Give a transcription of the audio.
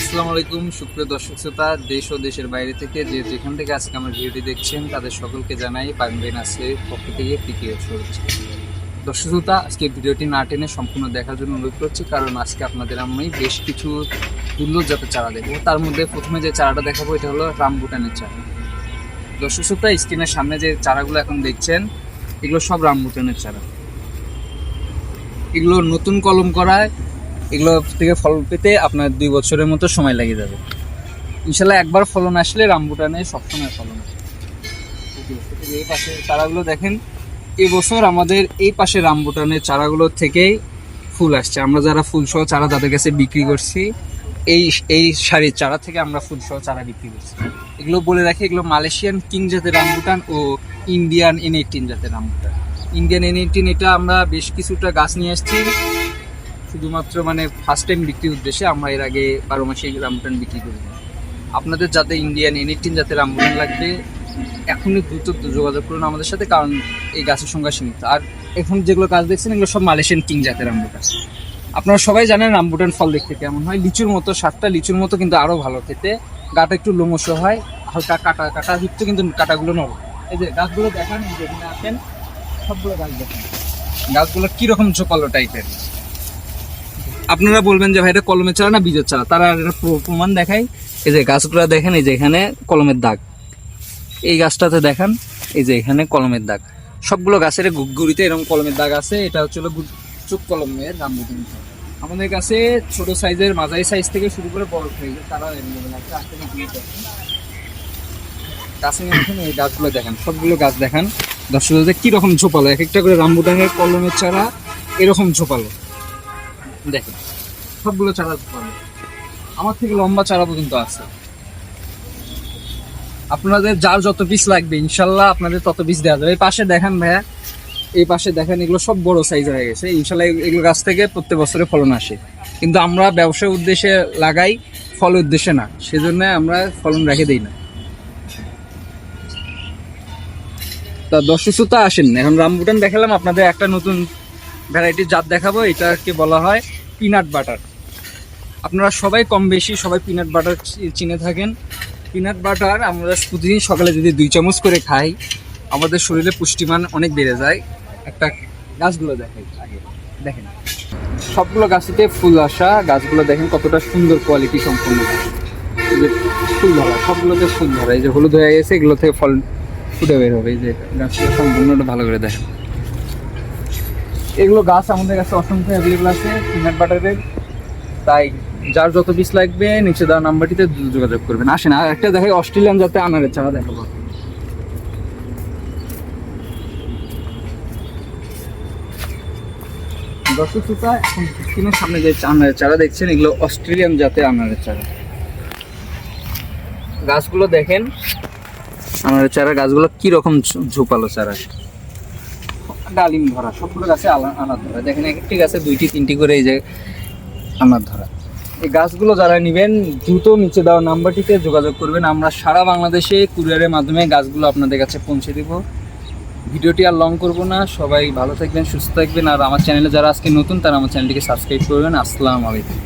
আসসালামু আলাইকুম, সুপ্রিয় দর্শক শ্রোতা, দেশ ও দেশের বাইরে থেকে যে যেখান থেকে আজকে আমার ভিডিওটি দেখছেন, তাদের সকলকে জানাই পারবেন আছে পক্ষ থেকে তৃতীয় শুভেচ্ছা। দর্শক শ্রোতা, আজকে ভিডিওটি না টেনে সম্পূর্ণ দেখার জন্য অনুরোধ করছি, কারণ আজকে আপনাদের আমি বেশ কিছু দুর্লভ জাতের চারা দেখব। তার মধ্যে প্রথমে যে চারাটা দেখাবো, এটা হলো রামবুটানের চারা। দর্শক শ্রোতা, স্ক্রিনের সামনে যে চারাগুলো এখন দেখছেন, এগুলো সব রামবুটানের চারা। এগুলো নতুন কলম করায় এগুলো থেকে ফল পেতে আপনার দুই বছরের মতো সময় লেগে যাবে। ইনশাল্লাহ একবার ফলন আসলে রামবুটানে সবসময় ফলন আসে। এই পাশে চারাগুলো দেখেন এবছর আমাদের এই পাশে রামবুটানের চারাগুলো থেকেই ফুল আসছে। আমরা যারা ফুল সহ চারা তাদের কাছে বিক্রি করছি, এই এই শাড়ির চারা থেকে আমরা ফুল সহ চারা বিক্রি করছি। এগুলো বলে রাখি, এগুলো মালয়েশিয়ান কিং জাতের রামবুটান ও ইন্ডিয়ান এন এইটিন জাতের রামবুটান। ইন্ডিয়ান এন এইটিন এটা আমরা বেশ কিছুটা গাছ নিয়ে আসছি। শুধুমাত্র মানে ফার্স্ট টাইম বিক্রির উদ্দেশ্যে আমরা এর আগে বারো মাসে রামবুটান বিক্রি করি। আপনাদের যাতে ইন্ডিয়ান এন যাতে রামবুটান লাগবে, এখনই দ্রুত যোগাযোগ করুন আমাদের সাথে, কারণ এই গাছের সংখ্যা সীমিত। আর এখন যেগুলো গাছ দেখছেন, এগুলো সব মালয়েশিয়ান কিং জাতের রামবুটান আপনারা সবাই জানেন রামবুটান ফল দেখতে কেমন হয়। লিচুর মতো স্বাদটা লিচুর মতো কিন্তু আরও ভালো খেতে। গাটা একটু লোমশ হয়, হালকা কাটা কাটা যুক্ত কিন্তু কাটাগুলো নরম। এই যে গাছগুলো দেখান, এই যে এখানে আছেন সবগুলো গাছ দেখেন। গাছগুলো কীরকম ঝোপালো টাইপের আপনারা বলবেন যে ভাই এটা কলমের চারা না বীজের চারা? তারা এটা প্র- প্রমাণ দেখাই এই যে গাছগুলো দেখেন এই যে এখানে কলমের দাগ। এই গাছটাতে দেখান এই যে এখানে কলমের দাগ। সবগুলো গাছের গুড়িতে এরকম কলমের দাগ আছে। এটা হচ্ছে চুপ কলমের রামবুটান আমাদের কাছে ছোট সাইজের মাঝারি সাইজ থেকে শুরু করে বড় সাইজের তারা অ্যাভেলেবেল আছে। আসলে দিয়ে দেখেন গাছে নিয়ে আসেন, এই গাছগুলো দেখেন। সবগুলো গাছ দেখান। দর্শকদের কীরকম ঝোপালো এক একটা করে রামবুটানের কলমের চারা এরকম ঝোপালো। দেখেন। সবগুলো চারা আমার থেকে লম্বা চারা পর্যন্ত আছে। আপনাদের যার যত পিস লাগবে, ইনশাল্লাহ আপনাদের তত পিস দেওয়া যাবে। এই পাশে ভাইয়া, এই পাশে দেখেন এগুলো সব বড় হয়ে গেছে। ইনশাল্লাহ এগুলো- গাছ থেকে প্রত্যেক বছরে ফলন আসে। কিন্তু আমরা ব্যবসার উদ্দেশ্যে লাগাই, ফল উদ্দেশ্যে না। সেজন্য আমরা ফলন রেখে দিই না। তা দর্শক শ্রোতা আসেন। এখন রামবুটান দেখালাম, আপনাদের একটা নতুন ভ্যারাইটির জাত দেখাবো, এটাকে বলা হয় পিনাট বাটার। আপনারা সবাই কম বেশি সবাই পিনাট বাটার চিনে থাকেন। পিনাট বাটার আমরা প্রতিদিন সকালে যদি দুই চামচ করে খাই, আমাদের শরীরে পুষ্টিমান অনেক বেড়ে যায়। একটা গাছগুলো দেখাই আগে দেখেন। সবগুলো গাছেতে ফুল আসা, গাছগুলো দেখেন কতটা সুন্দর কোয়ালিটি সম্পন্ন। ফুল ধরা, সবগুলোতে ফুল ধরা, এই যে হলুদ হয়ে গেছে, এগুলো থেকে ফল ফুটে বের হবে। এই যে গাছগুলো সম্পূর্ণটা ভালো করে দেখেন। এগুলো গাছ আমাদের কাছে অসংখ্য অ্যাভেলেবল আছে পিনাট বাটারের তাই যার যত পিস লাগবে, নিচে দেওয়া নাম্বারটিতে যোগাযোগ করবেন। আসেন, আর একটা দেখাই অস্ট্রেলিয়ান যাতে আনারের চারা দেখাবো দর্শক শ্রোতা, এখন সামনে যে আনারের চারা দেখছেন, এগুলো অস্ট্রেলিয়ান জাতের আনারের চারা গাছগুলো দেখেন আনারের চারা, গাছগুলো কি রকম ঝু- ঝোপালো চারা। ডালিম ধরা, সবগুলো গাছে আনার ধরা। দেখেন, এক একটি গাছে দুইটি, তিনটি করে এই যে আনার ধরা। এই গাছগুলো যারা নেবেন, দ্রুত নিচে দেওয়া নাম্বারটিতে যোগাযোগ করবেন। আমরা সারা বাংলাদেশে কুরিয়ারের মাধ্যমে গাছগুলো আপনাদের কাছে পৌঁছে দেব। ভিডিওটি আর লং করব না। সবাই ভালো থাকবেন, সুস্থ থাকবেন। আর আমার চ্যানেলে যারা আজকে নতুন, তারা আমার চ্যানেলটিকে সাবস্ক্রাইব করবেন। আসসালামু আলাইকুম।